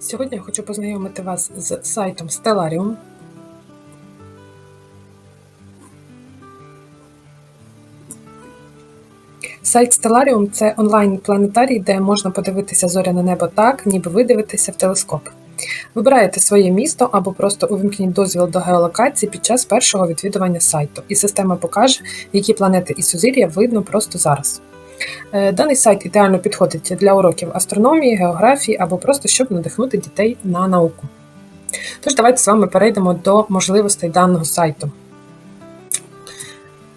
Сьогодні я хочу познайомити вас з сайтом Stellarium. Сайт Stellarium – це онлайн-планетарій, де можна подивитися зоряне небо так, ніби ви дивитеся в телескоп. Вибираєте своє місто або просто увімкніть дозвіл до геолокації під час першого відвідування сайту, і система покаже, які планети і сузір'я видно просто зараз. Е, Даний сайт ідеально підходить для уроків астрономії, географії або просто щоб надихнути дітей на науку. Тож, давайте з вами перейдемо до можливостей даного сайту.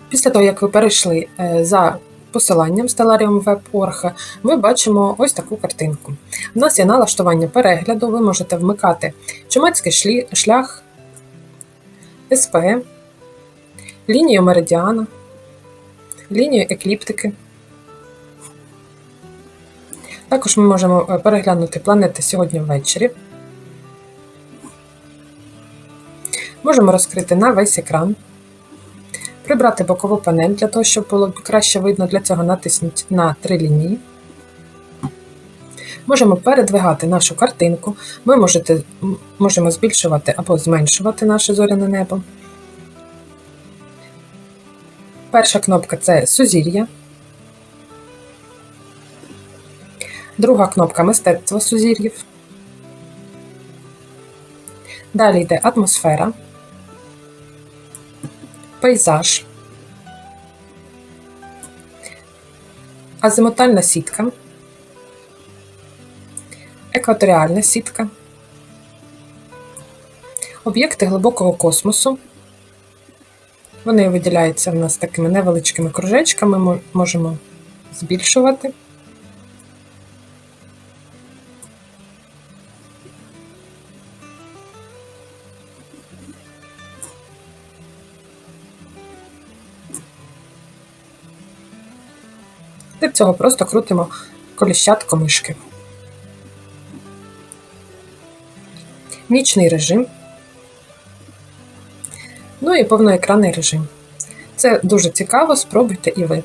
Після того, як ви перейшли е, за посиланням stellarium.web.org, ми бачимо ось таку картинку. У нас є налаштування перегляду, ви можете вмикати чумацький шлях, СП, лінію меридіана, лінію екліптики. Також ми можемо е, переглянути планети сьогодні ввечері. Можемо розкрити на весь екран. Прибрати бокову панель для того, щоб було краще видно. Для цього натисніть на три лінії. Можемо передвигати нашу картинку. Ми можете, можемо збільшувати або зменшувати наше зоряне небо. Перша кнопка це сузір'я. Друга кнопка мистецтво сузір'їв. Далі йде атмосфера, пейзаж, азимутальна сітка, екваторіальна сітка, об'єкти глибокого космосу. Вони виділяються в нас такими невеличкими кружечками, ми можемо збільшувати. Для цього просто крутимо коліщатко мишки. Нічний режим. Ну і повноекранний режим. Це дуже цікаво, спробуйте і ви.